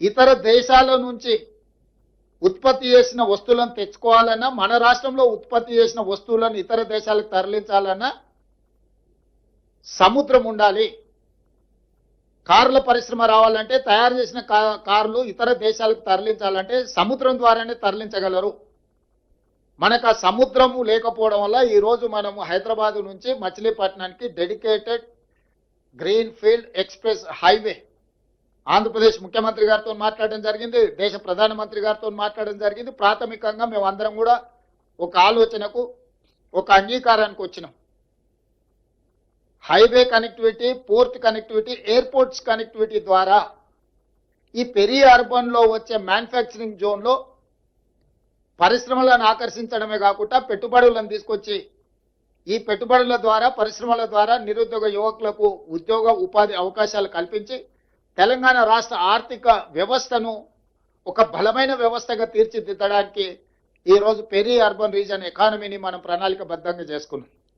ఇతర దేశాల నుంచి ఉత్పత్తి చేసిన వస్తువులను తెచ్చుకోవాలన్నా మన రాష్ట్రంలో ఉత్పత్తి చేసిన వస్తువులను ఇతర దేశాలకు తరలించాలన్నా సముద్రం ఉండాలి. కార్ల పరిశ్రమ రావాలంటే తయారు చేసిన కార్లు ఇతర దేశాలకు తరలించాలంటే సముద్రం ద్వారానే తరలించగలరు. మనకు ఆ సముద్రము లేకపోవడం వల్ల ఈరోజు మనము హైదరాబాద్ నుంచి మచిలీపట్నానికి dedicated green field express highway Andhra Pradesh ముఖ్యమంత్రి గారితో మాట్లాడడం జరిగింది దేశ ప్రధానమంత్రి గారితో మాట్లాడడం జరిగింది. ప్రాథమికంగా మేము అందరం కూడా ఒక ఆలోచనకు ఒక అంగీకారానికి వచ్చినాం. Highway connectivity port connectivity airports connectivity ద్వారా ఈ పెరి అర్బన్లో వచ్చే మ్యానుఫ్యాక్చరింగ్ జోన్లో పరిశ్రమలను ఆకర్షించడమే కాకుండా పెట్టుబడులను తీసుకొచ్చి ఈ పెట్టుబడుల ద్వారా పరిశ్రమల ద్వారా నిరుద్యోగ యువకులకు ఉద్యోగ ఉపాధి అవకాశాలు కల్పించి తెలంగాణ రాష్ట్ర ఆర్థిక వ్యవస్థను ఒక బలమైన వ్యవస్థగా తీర్చిదిద్దడానికి ఈ రోజు పెరి అర్బన్ రీజన్ ఎకానమీని మనం ప్రణాళికబద్ధంగా చేసుకున్నాం.